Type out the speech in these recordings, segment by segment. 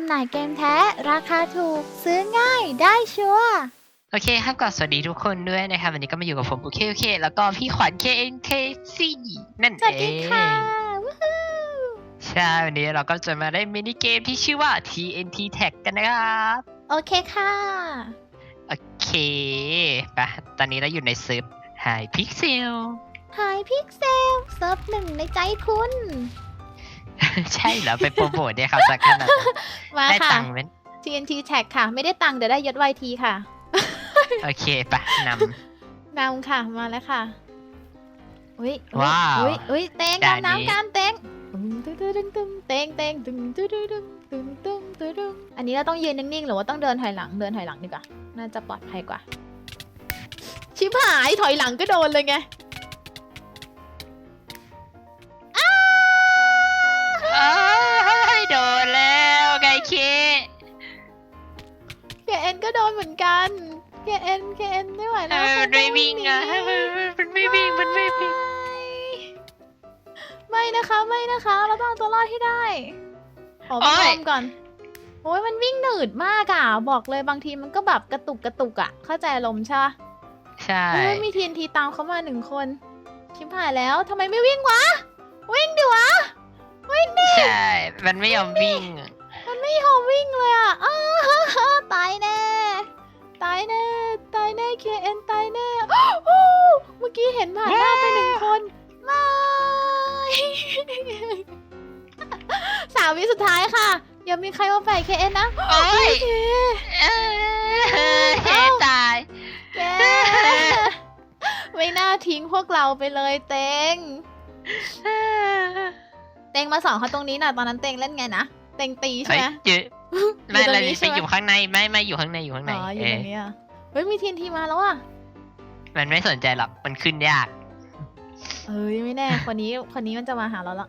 จำหน่ายเกมแท้ ราคาถูก ซื้อง่ายได้ชัวร์ โอเคครับก็สวัสดีทุกคนด้วยนะครับวันนี้ก็มาอยู่กับผมโอเคโอเค แล้วก็พี่ขวัญ KNKC นั่นสวัสเอดีงค่ะวู้ฮู้ใช่วันนี้เราก็จะมาได้มินิเกมที่ชื่อว่า TNT Tag กันนะครับ โอเคค่ะ โอเคไปะตอนนี้เราอยู่ในเซิร์ฟ Hi Pixel หายพิกเซลเซิร์ฟหนึ่งในใจคุณ ใช่เหรอไปโปรโมทเนี่ยครับสักขนาดนั้นมาได้ค่ะ ตังค์ไหม TNT Tag ค่ะ ไม่ได้ตังค์เดี๋ยวได้ยศ YT ค่ะโอเคไปะน นำค่ะมาแล้วค่ะอุ้ยอุ๊ยว้าวอุ้ยอุ้ยเต็งด่านดำนี้น้ำกันเต็งตึ้งตึ้งตึ้งตึ้งตึ้งเต็งเต็งตึ้งตึ้งตึ้งตึ้งตึ้งตึ้งตึ้งตึ้งอันนี้เราต้องยืนนิ่งๆหรือว่าต้องเดินถอยหลังเดินถอยหลังดีกว่าน่าจะปลอดภัยกว่า ชิบหายถอยหลังก็โดนเลยไง ก็โดนเหมือนกัน KN KN ไม่ไหวทำแล้วไมมันไม่วิ่งอะคทำไมต้มันไม่วิ่งมันไม่วิ่งไม่นะคะไม่นะคะเราต้องเอาตัวรอดให้ได้ขอโอ๊ไปยพร้อมก่อนโอ้ยมันวิ่งหนืดมากอะบอกเลยบางทีมันก็แบบกระตุกกระตุกอะ เข้าใจอารมณ์ใช่ปะใช่เฮ้ยมีทีนทีตามเขามาหนึ่งคนชิบหายแล้วทำไมไม่วิ่งวะ วิ่งดิวะวิ่งดิใช่ มันไม่ยอมวิ่งมัน ไม่ยอมวิ่งเลยอะอ้าตายแน่ ตายแน่ ตายแน่ KN ตายแน่โอ้เมื่อกี้เห็นผ่านหน้าไปหนึ่งคนไม่สามวิสุดท้ายค่ะ อย่ามีใครมาแฝง KN นะโอ้ยโอเคเอ้ยเฮ้ตายแกไม่น่าทิ้งพวกเราไปเลยเต็ง เต็งมาสอนเขาตรงนี้น่ะตอนนั้นเต็งเล่นไงนะ เต็งตีใช่เฮ้ยไหมจืดไม่อยู่ตรงเรานี้ไปใช่ไหมอยู่ข้างในไม่ไม่อยู่ข้างในอยู่ข้างในอ๋ออยู่เอตอรงนี้อะเฮ้ยมีทีนทีมาแล้วอะมันไม่สนใจหรอกมันขึ้นยาก เอ้ยไม่แน่คนนี้คนนี้มันจะมาหาเราละ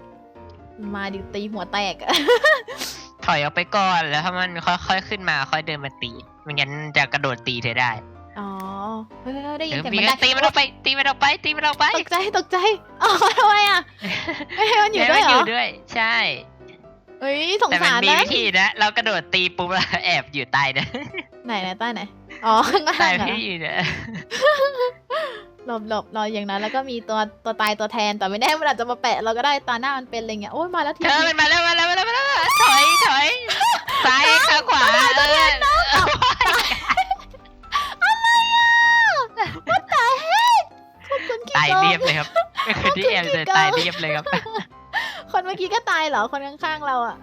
มาดิตีหัวแตกอะถอยออกไปก่อนแล้วถ้ามันค่อยๆขึ้นมาค่อยเดินมาตีไม่งั้นจะกระโดดตีเธอได้อ๋อเฮ้ยได้ยิเดี๋นยวเสียงมีมันก็ได้ตีมันออกไป ตีมันออกไป ตีมันออกไปตกใจตกใจอ๋อทำไมอะไม่ให้มันอยู่ให้ด้วยเหรออยู่ด้วยใช่ เฮ้ยสงแต่มันสารมีนะวิธีนะ เรากระโดดตีปุ๊บแล้วแอบอยู่ใต้นะไหนไหนใต้ไหนอ๋อข้างล่างใต้เหรอพี่อยู่เนี่ยหลบหลบรออย่างนั้นแล้วก็มีตัวตัวตายตัวแทนแต่ไม่แน่มันอาจจะมาแปะเราก็ได้ตาหน้ามันเป็นอะไรเงี้ยโอ้ยมาแล้วทีเธอมันมาแล้วมาแล้วมาแล้วมาแล้วถอยถอยซ้ายข้างขวาเออ What the heck ขอบคุณคิตายโกเรียบเลยครับคือที่แอบจะตายเรียบเลยครับ คนเมื่อกี้ก็ตายเหรอ คนข้างๆเราอะ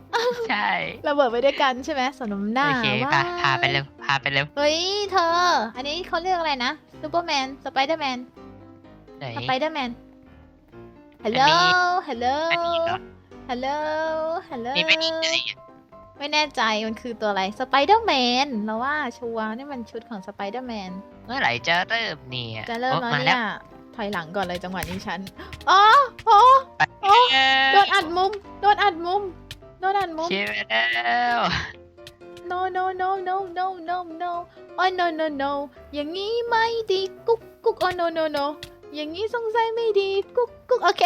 ใช่ระเบิดไปด้วยกันใช่ไหมสนมหน้าโอเคว้พาพาไปเร็วพาไปเร็วเฮ้ยเธอ อันนี้เขาเรียกอะไรนะซูเปอร์แมนสไปเดอร์แมนไหนสไปเดอร์แมนฮัลโหลอันนี้ฮัลโหลอันนี้เหรอฮัลโหลฮัลโหลนี่ไม่นี่ไหนอะไม่แน่ใจมันคือตัวอะไรสไปเดอร์แมนเราว่าชัวร์นี่มันชุดของสไปเดอร์แมนเมื่อไหร่จะเริ่มเนี่ยจะเริ่มโอ้แล้วมาเนี่ย ถอยหลังก่อนเลยจังหวะนี้ฉันอ๋อโอ้โอ้เอ้ยโดนอัดมุม โดนอัดมุม โดนอัดมุมเชียร์แล้ว no no no no no no no oh no no no อย่างนี้ไม่ดีกุ๊กกุ๊ก oh no no no อย่างนี้สงสัยไม่ดีกุ๊กกุ๊กโอเค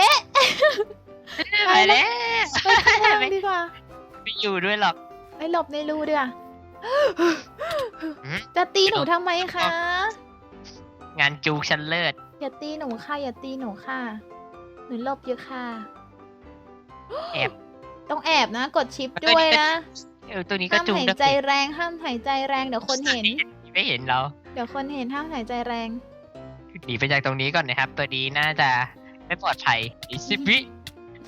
ไปแล้วไปข้างล่างดีกว่าไม่อยู่ด้วยหรอกไปหลบในรูดีกว่าหืมจะตีหนูทำไมคะ งานจูชันเลิศ อย่าตีหนูค่ะอย่าตีหนูค่ะ หนูหลบเยอะค่ะแอบ ต้องแอบนะ กดชิปด้วยนะเออตัวนี้ก็ห้ามจูงหายได้ใจแรงห้ามหายใจแรงเดี๋ยวคนเห็น ไม่เห็นเราเดี๋ยวคนเห็นห้ามหายใจแรงหนีไปจากตรงนี้ก่อนนะครับ ตัวนี้น่าจะไม่ปลอดภัยอีกสิบวิ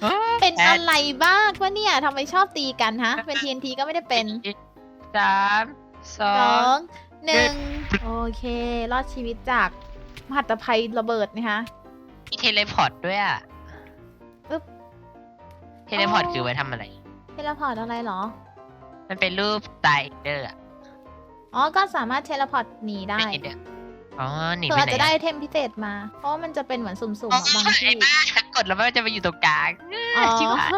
อ้าเป็นแออะดไรบ้างวะเนี่ยทำไมชอบตีกันฮะ เป็น TNT ก็ไม่ได้เป็นสามสอสองงหนึ่งโอเค รอดชีวิตจาก มหัตภัยระเบิดนะคะมีเทเลพอร์ตด้วยอะอึ๊บเทเลพอร์ตอ๋อคือไว้ทำอะไร เทเลพอร์ตอะไรเหรอ มันเป็นรูปไตเดอร์อะอ๋อ ก็สามารถเทเลพอร์ตหนีได้ไม่เห็นเด้ออ๋อหนีเพื่อไปอาจไหนจะได้อะไอเทมพิเศษมา เพราะว่ามันจะเป็นเหมือนสุ่มอ๋ๆออะบางที่ไอ้บ้ากดแล้วมันจะไปอยู่ตรงกลางอ๋อชิบหาย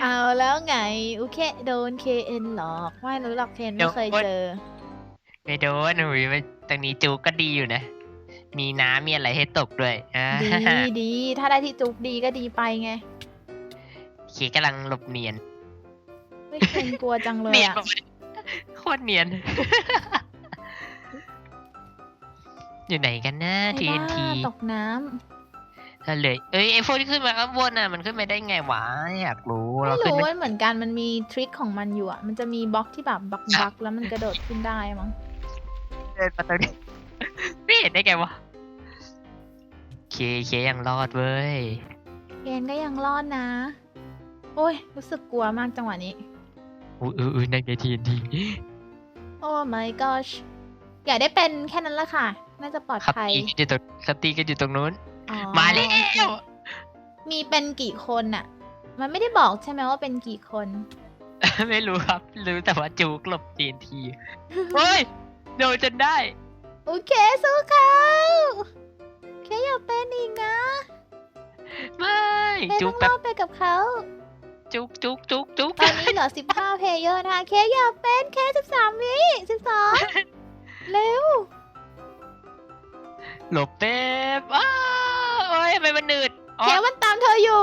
เอาแล้วไงอุเคโดน KN หลอก ไม่รู้หรอกเคนไม่เคยเจอ ไม่โดนหนูมัน ตรงนี้จูก็ดีอยู่นะ มีน้ำมีอะไรให้ตกด้วยอ่าดีดีถ้าได้ที่จุกดีก็ดีไปไงเคกำลังหลบเนียนไม่เคนกลัวจังเลยเนียนอะปะวะโคตรเนียน อยู่ไหนกันนะไอ้บ้า TNT ตกน้นั่นเลย เอ้ยไอโฟนที่ขึ้นมาข้างบนน่ะมันขึ้นไปได้ไงวะอยากรู้ำเราไม่ขึ้นรู้ไม่ว่าเหมือนกันมันมีทริคของมันอยู่อะมันจะมีบล็อกที่แบบบักบักแล้วมันกระโดดขึ้นได้มั้งเดินมาตรงนี้ ไม่เห็นได้ไงวะเคเคยังรอดเว้ย เคนก็ยังรอดนะ โอ้ย รู้สึกกลัวมากจังหวะนี้ อุ้ยอุ้ยอุ้ยนั่นไงทีนทีโอ้ my gosh อยากได้เป็นแค่นั้นละค่ะ น่าจะปลอดขับภัยตีกันอยู่ตรงขับตีกันอยู่ตรงนู้น อ๋อมาแล้ว มีเป็นกี่คนน่ะมันไม่ได้บอกใช่ไหมว่าเป็นกี่คน ไม่รู้ครับ รู้แต่ว่าจูกหลบทีนทีเฮ้ย โดนจนได้ โอเคสู้เขาแค่อยากเป็นอีกนะไม่แค่จุต้กองแป๊รบอดไปกับเขา จุกจุกจุกจุกตอนนี้เหลือ 15 เพลเยอร์นะคะแค่อยากเป็นแค่13 วิ 12 เร็ว หลบแป๊บอ้าวโอ้ยทำไมมันหนืดอ๋อแค่มันตามเธออยู่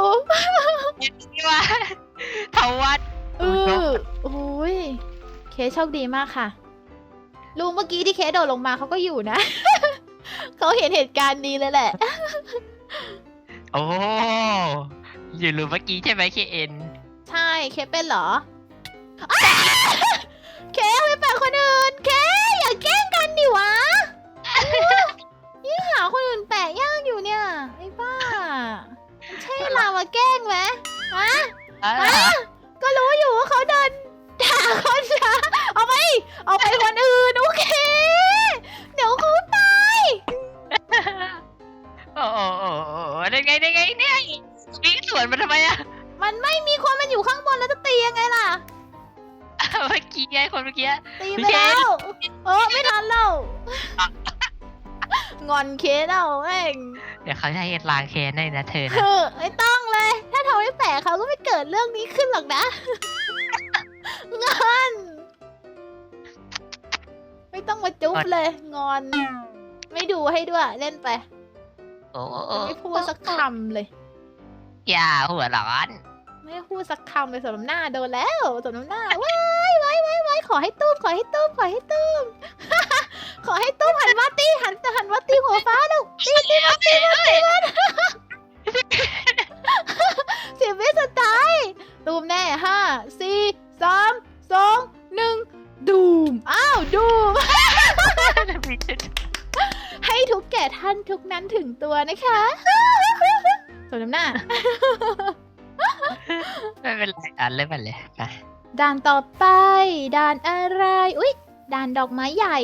นี่ว่าเถาวัด เออโอ้ย เคสโชคดีมากค่ะ ลุงเมื่อกี้ที่เคสโดดลงมาเขาก็อยู่นะ เขาเห็นเหตุการณ์นี้เลยแหละ โอ้อยู่รู้เมื่อกี้ใช่ไหมเคเอ็นใช่เคสเป็นเหรออ้าเคสไม่แปลกคนอื่น เคสอย่าแกล้งกันดิวะยิ่งหาคนอื่นแปลกยากอยู่เนี่ยไอ้บ้ามันใช่เวลามาแกล้งไหมฮะอ่าก็รู้อยู่ว่าเขาเดินด่าคนนะเอาไป เอาไปคนอื่น โอเค เดี๋ยวเขาตาย โอ้โอ้โอ้โอ้ได้ไงได้ไงเนี่ยวิ่งสวนมาทำไมอะมันไม่มีคนมันอยู่ข้างบนแล้วจะตียังไงล่ะ เมื่อกี้ไงคนเมื่อกี้ ตีไปแล้วเออไม่ทันแล้วงอนเคสเอาแม่งเดี๋ยวเขาจะให้ล้างแค้นให้นะเธอนะอไม่ต้องเลย ถ้าทำให้แปลกเขาก็ไม่เกิดเรื่องนี้ขึ้นหรอกนะ งอน ไม่ต้องมาจุ๊บเลย งอน ไม่ดูให้ด้วย เล่นไปโอ้โอ้โอ้ไม่พูดสักคำเลย อย่าหัวร้อน ไม่พูดสักคำเลยสมน้ำหน้าโดนแล้วสมน้ำหน้าว้ายว้ายว้ายว้ายขอให้ตุ้มขอให้ตุ้มขอให้ตุ้มขอให้ตุ้มหันมาตีหันหันมาตีหัวฟ้าลูกตีตีมาตีมาตีมา นั้นถึงตัวนะคะสมน้ำหน้า ไม่เป็นไรอะเล่นมันเลยไปด่านต่อไป ด่านอะไร อุ๊ยด่านดอกไม้ใหญ่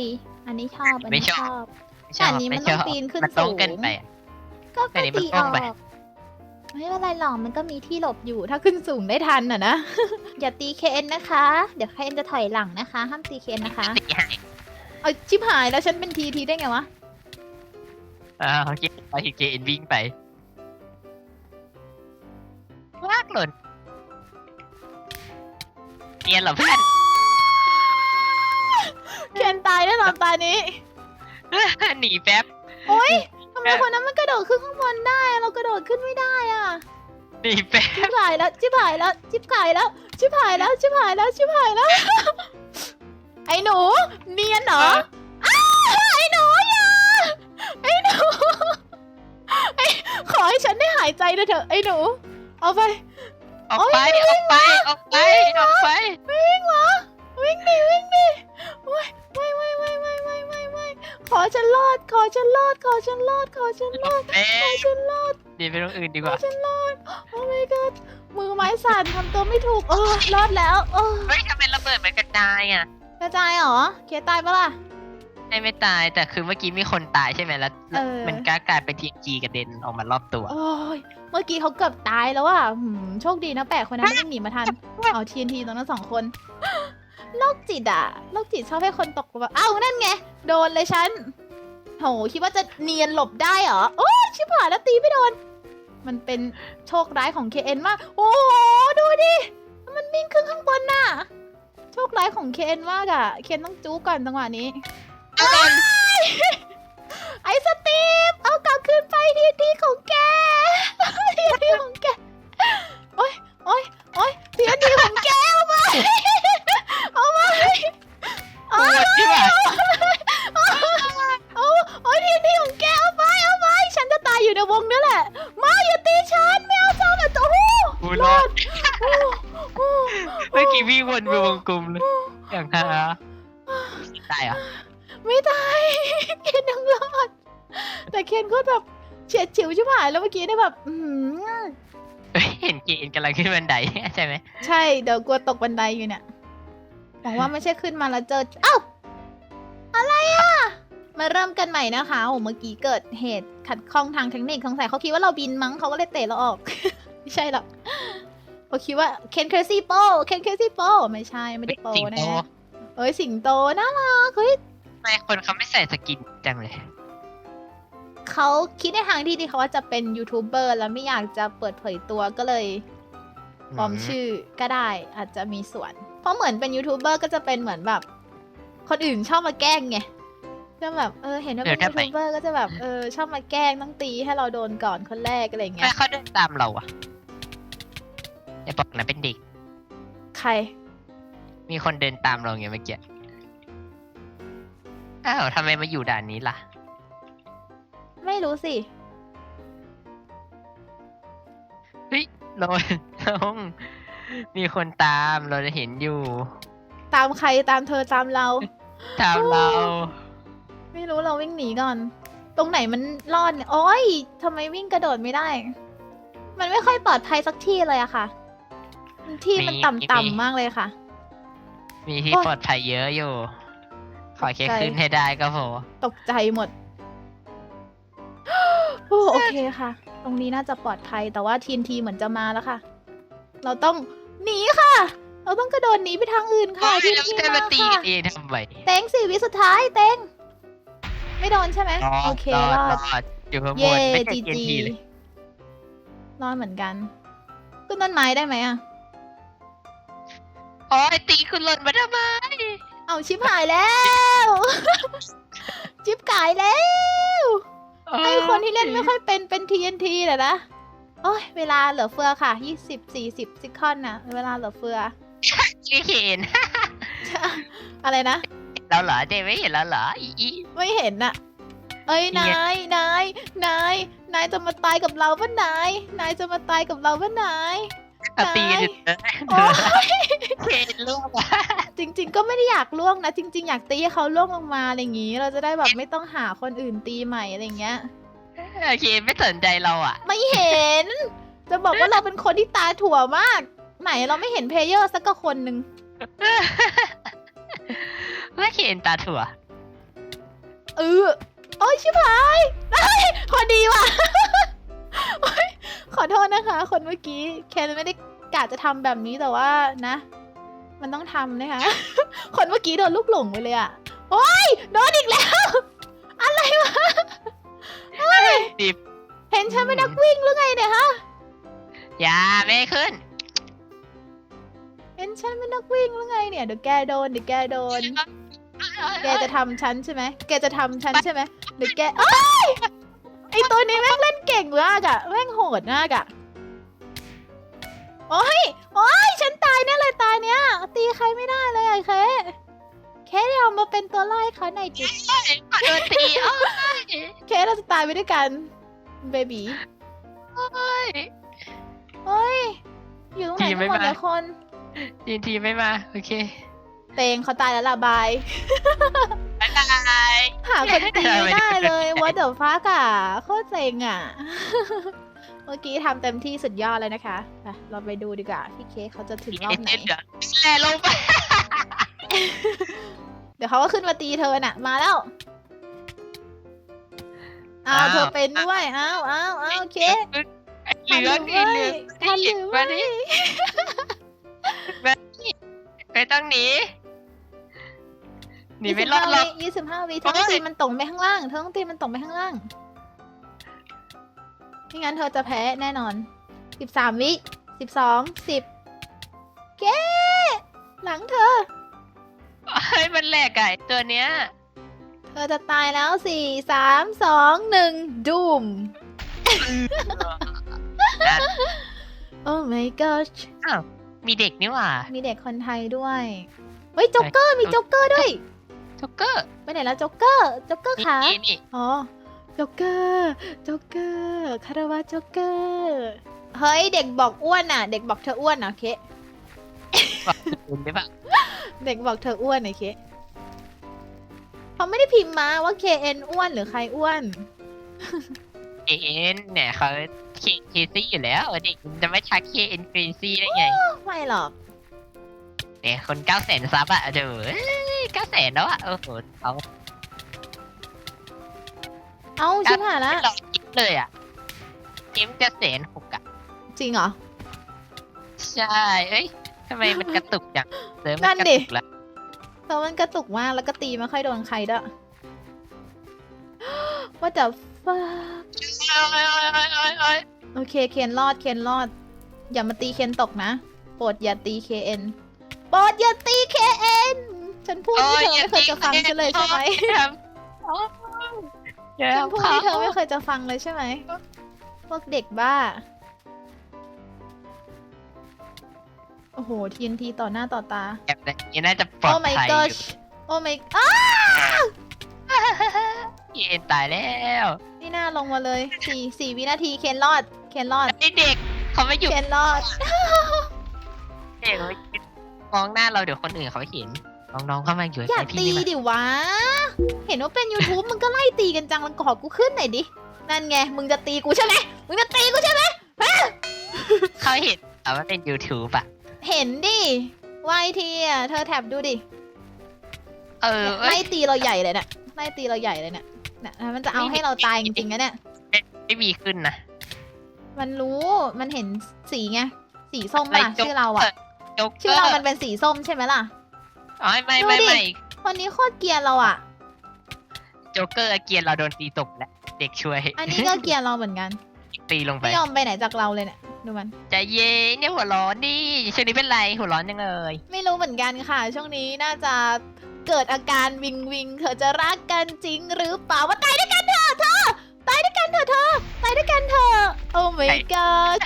อันนี้ชอบ อันนี้ชอบไม่ชอบอันนี้มันไชต้องบปีนขึ้นมันต้องสูงเกินไปอะก็อันนี้มันตีต้อองอกไป ไม่เป็นไรหรอกมันก็มีที่หลบอยู่ถ้าขึ้นสูงได้ทันอะนะ อย่าตีเคนนะคะ เดี๋ยวเคนจะถอยหลังนะคะ ห้ามตีเคนนะคะ ตีให้เอาชิบหายแล้วฉันเป็นทีทีได้ไงวะ อ่าโอเคไปเกเอ็นวิ่งไปลากหล่นเนียนเหรอเพื่อนเคนตายแน่นอนตานี้ หนีแป๊บ โอ๊ยทำไมคนนั้นมันกระโดดขึ้นข้างบนได้อะเรากระโดดขึ้นไม่ได้อะ หนีแป๊บ ชิบหายแล้ว ชิบหายแล้ว ชิบหายแล้ว ชิบหายแล้ว ชิบหายแล้ว ชิบหายแล้ว ไอ้หนู เนียนเหรอ อ้าวไอ้หนู อย่าไอ้หนูไอ้ขอให้ฉันได้หายใจด้วยเถอะไอ้หนู เอาไป ออกไปออกไปออกไปออกไปวิ่งเหรอ วิ่งดิวิ่งดิโอ้ยไม่ไม่ไม่ไม่ไม่ไม่ไม่ขอฉันรอด ขอฉันรอด ขอฉันรอด ขอฉันรอดเอ๊ขอะฉันรอดดีไปตรงอื่นดีกขอว่าฉันรอด โอ้ my god มือไม้สั่นทำตัวไม่ถูก เออ รอดแล้ว เออเฮ้ยทำไมระเบิดมันกระจายอะกระจายเหรอ เคตายปะล่ะ ไม่ไม่ตายแต่คือเมื่อกี้มีคนตายใช่ไหมแล้วเออ มันกล้ากลายเป็นทีจีกระเด็นออกมารอบตัว โอ้ยเมื่อกี้เขาเกือบตายแล้วอะหืมโชคดีนะแปะคนนั้นไม่ได้หนีมาทัน เอาทีนทีตรงนั้นสองคน โรคจิตอะโรคจิตชอบให้คนตกแบบเอ้านั่นไง โดนเลยฉัน โห คิดว่าจะเนียนหลบได้เหรอ โอ้ยชิบหายแล้วตีไม่โดน มันเป็นโชคร้ายของ KN มาก โอ้โห ดูดิ มันวิ่งขึ้นข้างบนน่ะ โชคร้ายของ KN มากอะเคนต้องจู้ก่อนจังหวะนี้ เอาก่อนไอ้สตีฟเอากลับคืนไปทีทีของแกทีทีของแกโอ้ยโอ้ยโอ้ยทีทีของแกเอาไปเอาไว้ปวดที่แบบเอาโอ้ยทีนทีของแกเอาไปเอาไปฉันจะตายอยู่ในวงนี่แหละมาอย่าตีฉันไม่เอาเจ้าแบบโอ้โหกูรรอดเมื่อกี้วิ่งวนไปวงกลมเลยอย่างฮาได้เหรอ ไม่ตาย เคนยังรอด แต่เคนก็แบบเฉียดฉิวชิบหายแล้วเมื่อกี้เนี่ยแบบอือหือเฮ้ยเห็นเกณฑ์กำลังขึ้นบันได ใช่ไหมใช่เดี๋ยวกลัวตกบันไดอยู่เนี่ยหวังว่าไม่ใช่ขึ้นมาแล้วเจอเอ้าอะไรอะ มาเริ่มกันใหม่นะคะโอ้เมื่อกี้เกิดเหตุขัดข้องทางเทคนิคสงสัยเขาคิดว่าเราบินมั้งเขาก็เลยเตะเราออก ไม่ใช่หรอกเขาคิดว่าเคนเคซี่โปเคนเคซี่โปไม่ใช่ไม่ได้โปสิงนะโตฮะเอ้ยสิงโตน่ารักเฮ้ยทำ ไมคนเขาไม่ใส่สกินจังเลย เขาคิดในทางที่ดีเขาว่าจะเป็นยูทูบเบอร์แล้วไม่อยากจะเปิดเผยตัวก็เลยปลอมชื่อก็ได้อาจจะมีส่วน เพราะเหมือนเป็นยูทูบเบอร์ก็จะเป็นเหมือนแบบ คนอื่นชอบมาแกล้งไงก็แบบเออเห็นว่าเป็นยูทูบเบอร์ก็จะแบบเออชอบมาแกล้งต้องตีให้เราโดนก่อนคนแรกอะไรอย่างทำเงี้ไมยเขาเดินตามเราอะอย่าบอกนะเป็นเด็ก ใคร มีคนเดินตามเราไงเมื่อกี้ อ้าวทำไมมาอยู่ด่านนี้ล่ะ ไม่รู้สิ เฮ้ยเราน้องมีคนตามเราจะเห็นอยู่ ตามใครตามเธอตามเรา ตามเรา ไม่รู้เราวิ่งหนีก่อน ตรงไหนมันรอดเนี่ยโอ้ยทำไมวิ่งกระโดดไม่ได้ มันไม่ค่อยปลอดภัยสักที่เลยอะค่ะ ที่มันต่ำๆมากเลยค่ะ มีที่โอ๊ยปลอดภัยเยอะอยู่ ขอแค่ตกใจขึ้นให้ได้ก็พอตกใจหมด โอ้โอเคค่ะ ตรงนี้น่าจะปลอดภัยแต่ว่าทีนทีเหมือนจะมาแล้วค่ะ เราต้องหนีค่ะ เราต้องกระโดดหนีไปทางอื่นค่ะโอ้ยทีนแล้วทีจะมามาตีค่ะกันเองทำไมเต็งสี่วิสุดท้ายเต็งไม่โดนใช่ไหมรอโอเครอรอรดอดอยู่ข้างบเย่นไม่ใช่จีเกียจีทีเลยรอดเหมือนกันขึ้นต้นไม้ได้ไหมอะโอ้ยตีคุณหล่นมาทำไม เอาชิบหายแล้ว ชิบกายแล้ว ให้คนที่เล่นไม่ค่อยเป็นเป็น TNT แหละนะ โอ้ย เวลาเหลือเฟือค่ะ 20 40ซิคอนนะเวลาเหลือเฟือไม่เห็น อะไรนะ เราเหรอเจไม่เห็นแล้วเหรออีอีไม่เห็นน่ะ เอ้ยเนี่นายยนายนายนายจะมาตายกับเราปะนายนายจะมาตายกับเราปะนายเอาตีกันเถอะโอ๊ยเห็นลูกอะจริง ๆ ก็ไม่ได้อยากล่วงนะ จริง ๆ อยากตีให้เขาล่วงลงมาอะไรอย่างงี้ เราจะได้แบบไม่ต้องหาคนอื่นตีใหม่อะไรอย่างเงี้ยโอเคไม่สนใจเราอะ ไม่เห็น จะบอกว่าเราเป็นคนที่ตาถั่วมาก ไหนเราไม่เห็นเพลเยอร์สักกคนหนึ่งไม่เห็นตาถั่ว เออโอ้ยชิบหายเอ้ยพอดีว่ะโอ๊ย ขอโทษนะคะ คนเมื่อกี้แคนไม่ได้กะจะทำแบบนี้แต่ว่านะ มันต้องทำนะคะ คนเมื่อกี้โดนลูกหลงไปเลยอะโอ้ยโดนอีกแล้ว อะไรวะเฮ้ยดิบเห็นฉันเป็นนักวิ่งหรือไงเนี่ยฮะ อย่าไม่ขึ้น เห็นฉันเป็นนักวิ่งหรือไงเนี่ยเดี๋ยวแกโดนเดี๋ยวแกโดน แกจะทำฉันใช่ไหมแกจะทำฉันใช่ไหมหรือแกเอ้ย ไอตัวนี้แม่งเล่นเก่งมากอะแม่งโหดมากอะโอ้ยโอ้ยฉันตายแน่เลยตายเนี้ยตีใครไม่ได้เลยไอ้เคเคเดี๋ยวมาเป็นตัวไล่เขาหน่อยจิขอโดนตีโอ้ยเคเราจะตายไปด้วยกันเบบีโอ้ยเฮ้ยอยู่ตรงไหนทีมไม่ทั้งหมดมาเลยคนทีนทีไม่มา โอเค เตงเขาตายแล้วล่ะบาย บ๊ายบายหาคนตีไม่ได้เลยไม่ได้วัดเดอฟ้ากอะโคตรเซ็งอะ เมื่อกี้ทำเต็มที่สุดยอดเลยนะคะไปเราไปดูดีกว่าพี่เค้กเขาจะถึงรอบไหนเดี๋ยวแหล่ลงไปเดี๋ยวเขาก็ขึ้นมาตีเธอน่ะ มาแล้วอ้าวอ้าวเธอเป็นด้วยอ้าวอ้าวอ้าวเค้กเหลืองอีเหลืองทันหรือมาไม่ดิไม่ต้องหนี หนีไม่รอดหรอกยี่สิบห้าวิเธอต้องโอ๊ยตีมันตรงไปข้างล่าง เธอต้องตีมันตรงไปข้างล่าง ไม่งั้นเธอจะแพ้แน่นอนสิบสามวิสิบสองสิบเก้หลังเธอเฮ้ยมันแหลกไก่ตัวเนี้ย เธอจะตายแล้วสี่สามสองหนึ่งดูมนั่นโอ้ my gosh อ้าวมีเด็กนี่หว่า มีเด็กคนไทยด้วย เฮ้ยโจ๊กเกอร์มีโจ๊กเกอร์ด้วย จ็อกเกอร์ไปไหนแล้วโจ๊กเกอร์โจ๊กเกอร์นี่ขานี่นี่อ๋อโจ๊กเกอร์โจ๊กเกอร์คาราวาโจ๊กเกอร์เฮ้ยเด็กบอกอ้วนอะ เด็กบอกเธออ้วนอะเคเห็นได้ปะเด็กบอกเธออ้วนไอ้เคเขาไม่ได้พิมพ์มาว่า KN อ้วนหรือใครอ้วน เอ็นเนี่ยเขาเคเคซี่อยู่แล้วเด็กมันจะไม่ชักเคเอ็นเคซี่ได้ไง ไม่หรอกเนี่ยคนเก้าแสนซับอะเดี๋ยว เก้าแสนแล้วอะโอ้โหเขาเอ้าชิบหายละ ไม่รอคิดเลยอะเกมจะแสนหกอะจริงเหรอ ใช่ เอ้ยทำไมมันกระตุกจังเซิร์ฟนั่มันนกระดิ ตุกแล้วเพราะมันกระตุกมากแล้วก็ตีไม่ค่อยโดนใครด้วย ว่าจะฟ้าโอเคเคนรอดเคนรอด อย่ามาตีเคนตกนะ โปรดอย่าตี KN โปรดอย่าตี KN ฉันพูดที่เธอไม่เคยจะฟังฉันเลยใช่ไหมเดี๋ยวฉันพูดที่เธอไม่เคยจะฟังเลยใช่ไหมพวกเด็กบ้า โอ้โห TNT ต่อหน้าต่อตา แบบนี้น่าจะปลอโอ้ด my ภัย gosh โอ้ my อ้าเอ็นตายแล้วนี่น่าลงมาเลยสี่สี่วินาทีเคนรอด เคนรอด ไอเด็กเขาไม่อยู่เคนรอด เด็กเขามองหน้าเราเดี๋ยวคนอื่นเขาเห็น น้องๆเข้ามาอยู่อย่าใกล้พี่ตีนี่มาดิวะ เห็นว่าเป็น YouTube มึงก็ไล่ตีกันจังแล้วขอกูขึ้นหน่อยดิ นั่นไง มึงจะตีกูใช่ไหมมึงจะตีกูใช่ไหมเขาเห็นแต่ว่าเป็น YouTube อะเห็นดิวายทีอะเธอแท็บดูดิ เออเอ้ไล่ยตีเราใหญ่เลยเนี่ยไล่ตีเราใหญ่เลยเนี่ยเนี่ยมันจะเอาให้เราตายจริงๆนะเนี่ย ไม่มีขึ้นนะ มันรู้ มันเห็นสีไง สีส้มป่ะอะไรชื่อเราอะโจ๊กเกชื่ออเรา ร์มันเป็นสีส้มใช่ไหมล่ะ อ๋อไม่ดูไม่ดิไม่คนนี้โคตรเกรียนเราอะ โจ๊กเกอร์เกียร์เราโดนตีตกแล้วเด็กช่วย อันนี้ก็เกรียนเราเหมือนกัน ตีลงไป ไม่ยอมไปไหนจากเราเลยเนี่ยดูมันใจเย็นเนี่ยหัวร้อนดิช่วงนี้เป็นไรหัวร้อนยังเลยไม่รู้เหมือนกันค่ะ ช่วงนี้น่าจะเกิดอาการวิงวิงเธอจะรักกันจริงหรือเปล่าว่าตายด้วยกันเถอะเธอตายด้วยกันเถอะเธอตายด้วยกันเถอะโอ้ my god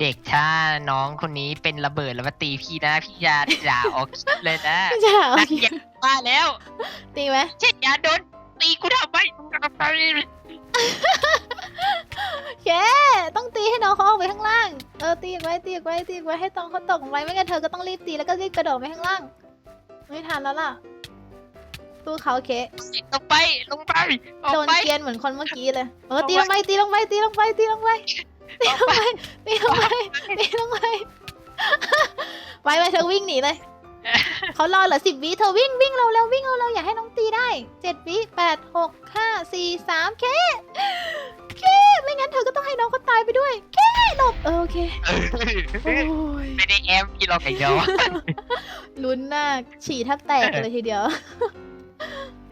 เด็กถ้าน้องคนนี้เป็นระเบิดแล้วมาตีพี่นะพี่จะด่าออกคลิปเลยนะไม่ใช่เหรอนักยาว่าแล้ว ตีไหมเช่นยาโดนตีกูทำไมแกต้องตีให้น้องเขาออกไปข้างล่าง เออตีไว้ตีไว้ตีไว้ให้ตองเขาตกลงไปไม่งั้นเธอก็ต้องรีบตีแล้วก็รีบกระโดดไปข้างล่าง ไม่ทันแล้วล่ะสู้เขาเคลงไปลงไปออกโดนไปเกรียนเหมือนคนเมื่อกี้เลย เออเอาไว้ตีลงไปตีลงไปตีลงไปตีลงไป ตีลงไปตีลงไปตีลงไปไปไปเธอวิ่งหนีเลยเขารอเหลือสิบวิเธอวิ่งวิ่งเร็วเร็ววิ่งเร็วเร็วอย่าให้น้องตีได้เจ็ดวิแปดหกห้าสี่สามเคเคไม่งั้นเธอก็ต้องให้น้องเขาตายไปด้วยเคหลบเออโอเคโอ้ยไม่ได้แอมพี่เราไก่ยอลุ้นมากฉี่แทบแตกเลยทีเดียว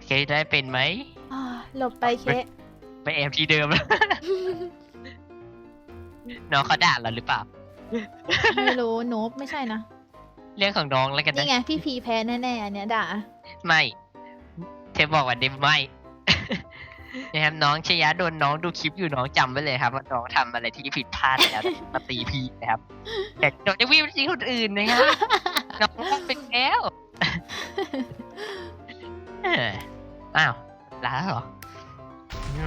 เคยได้เป็นไหมอ่าหลบไปเคไปแอมที่เดิม น้องเขาด่าเราหรือเปล่า ไม่รู้โนบไม่ใช่นะ เรื่องของน้องแล้วกันนะ นี่ไงพี่พีแพ้แน่ๆอันเนี้ยด่า ไม่เทปบอกว่าเดมไม่ นะครับน้องชยะโดนน้องดูคลิปอยู่น้องจำไว้เลยครับ ว่าน้องทำอะไรที่ผิดพลาดแล้ว มาตีพี่นะครับแต่น้องจะวิ่งไปตีคนอื่นนะครับน้องต้องเป็นแล้วเอออ้าวลาแล้วเหรอ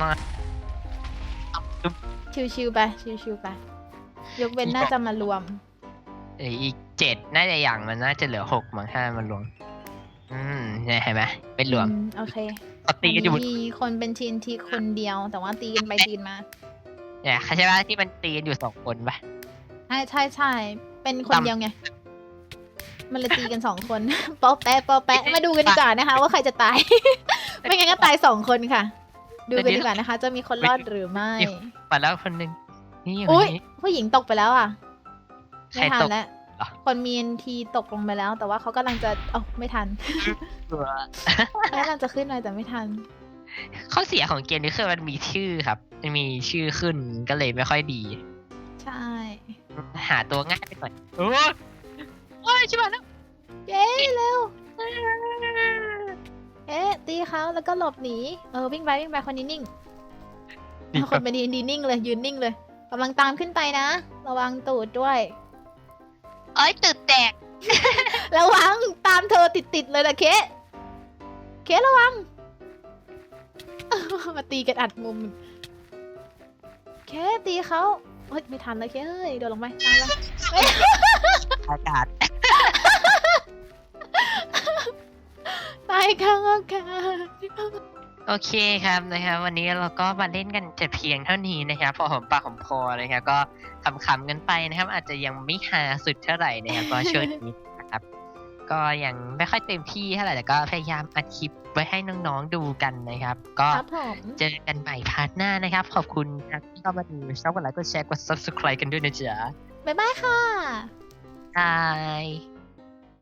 มา ชิวๆไป ชิวๆไป ยกเว้นน่าจะมารวม เอ้ยอีกเจ็ดน่าจะอย่างมันน่าจะเหลือหกมั้งถ้ามันรวม อืมเนี่ยเห็นไหมเป็นรวมอืโอเคเขาตีกันอยู่บนมีคนเป็นทีนทีคนเดียว แต่ว่าตีกันไปตีกันมา เนี่ยใช่ไหมที่มันตีกันอยู่สองคนปะ ใช่ใช่ใช่ เป็นคนตำเดียวไง มันเลยตีกันสองคนปอแปะปอแปะ มาดูกันดีกว่านะคะ ว่าใครจะตาย ไม่งั้นก็ตายสองคนค่ะ ดูกันดีกว่านะคะ จะมีคนรอดหรือไม่มาแล้วคนหนึ่งนี่อยู่อุ๊ยนี่ผู้หญิงตกไปแล้วอะใครไม่ทันตกแล้วเหรอคนมีนทีตกลงไปแล้ว แต่ว่าเขากำลังจะเอ้าไม่ทันตัวเขากำลังจะขึ้นมาแต่ไม่ทันข้อเสียของเกมนี้คือมันมีชื่อครับ มันมีชื่อขึ้นก็เลยไม่ค่อยดี ใช่ หาตัวง่ายไปหน่อยโอ้ยโอ้ยชิบหายแล้วเย้เร็ว เอ๊ะ ตีเขาแล้วก็หลบหนี เออ วิ่งไปวิ่งไปคนนี้นิ่งนี่คนเป็นดีดีนิ่งเลย ยืนนิ่งเลยกำลังตามขึ้นไปนะ ระวังตูดด้วย เออ้ยตึกแตก ระวังตามเธอติดๆเลยนะเคสเคสระวัง มาตีกันอัดมุม เคสตีเขาเฮ้ยไม่ทันเลยเคสเฮ้ยโดนลงไปตายละอากาศ ตายข้างอากาศโอเคครับนะครับ วันนี้เราก็มาเล่นกันแต่เพียงเท่านี้นะครับพอหอมปากหอมคอนะครับก็ขำๆกันไปนะครับ อาจจะยังไม่ฮาสุดเท่าไหร่นะครับก็ช่วงนี้นะครับ ก็ยังไม่ค่อยเต็มที่เท่าไหร่แต่ก็พยายามอัดคลิปไว้ให้น้องๆดูกันนะครับ ก็ครับผมเจอกันใหม่พาร์ทหน้านะครับ ขอบคุณครับที่เข้ามาดูชอบกดไลค์กดแชร์กด subscribe กันด้วยนะจ๊ะบ๊ายบายค่ะ บาย